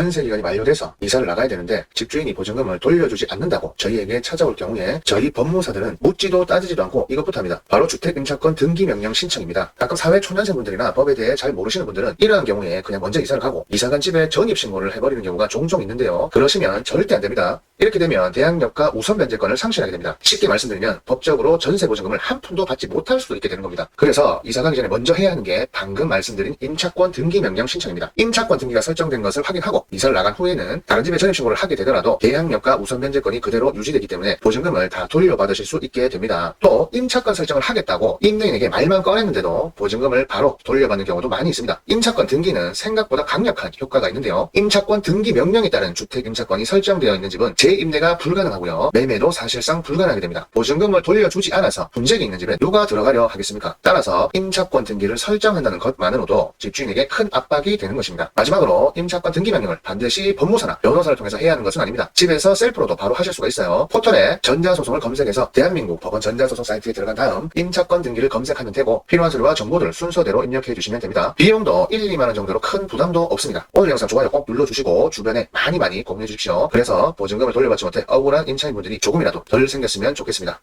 전세 기간이 만료돼서 이사를 나가야 되는데 집주인이 보증금을 돌려주지 않는다고 저희에게 찾아올 경우에 저희 법무사들은 묻지도 따지지도 않고 이것부터 합니다. 바로 주택임차권 등기명령 신청입니다. 가끔 사회 초년생분들이나 법에 대해 잘 모르시는 분들은 이러한 경우에 그냥 먼저 이사를 가고 이사간 집에 전입신고를 해버리는 경우가 종종 있는데요. 그러시면 절대 안 됩니다. 이렇게 되면 대항력과 우선 변제권을 상실하게 됩니다. 쉽게 말씀드리면 법적으로 전세 보증금을 한 푼도 받지 못할 수도 있게 되는 겁니다. 그래서 이사 가기 전에 먼저 해야 하는 게 방금 말씀드린 임차권 등기 명령 신청입니다. 임차권 등기가 설정된 것을 확인하고 이사를 나간 후에는 다른 집에 전입 신고를 하게 되더라도 대항력과 우선 변제권이 그대로 유지되기 때문에 보증금을 다 돌려받으실 수 있게 됩니다. 또 임차권 설정을 하겠다고 임대인에게 말만 꺼냈는데도 보증금을 바로 돌려받는 경우도 많이 있습니다. 임차권 등기는 생각보다 강력한 효과가 있는데요. 임차권 등기 명령에 따른 주택 임차권이 설정되어 있는 집은 재임대가 불가능하고요. 매매도 사실상 불가능하게 됩니다. 보증금을 돌려주지 않아서 분쟁이 있는 집에 누가 들어가려 하겠습니까? 따라서 임차권 등기를 설정한다는 것만으로도 집주인에게 큰 압박이 되는 것입니다. 마지막으로 임차권 등기 명령을 반드시 법무사나 변호사를 통해서 해야 하는 것은 아닙니다. 집에서 셀프로도 바로 하실 수가 있어요. 포털에 전자소송을 검색해서 대한민국 법원 전자소송 사이트에 들어간 다음 임차권 등기를 검색하면 되고 필요한 서류와 정보들을 순서대로 입력해 주시면 됩니다. 비용도 1, 2만 원 정도로 큰 부담도 없습니다. 오늘 영상 좋아요 꼭 눌러주시고 주변에 많이 많이 공유해 주십시오. 그래서 보증금을 돌려받지 못해 억울한 임차인분들이 조금이라도 덜 생겼으면 좋겠습니다.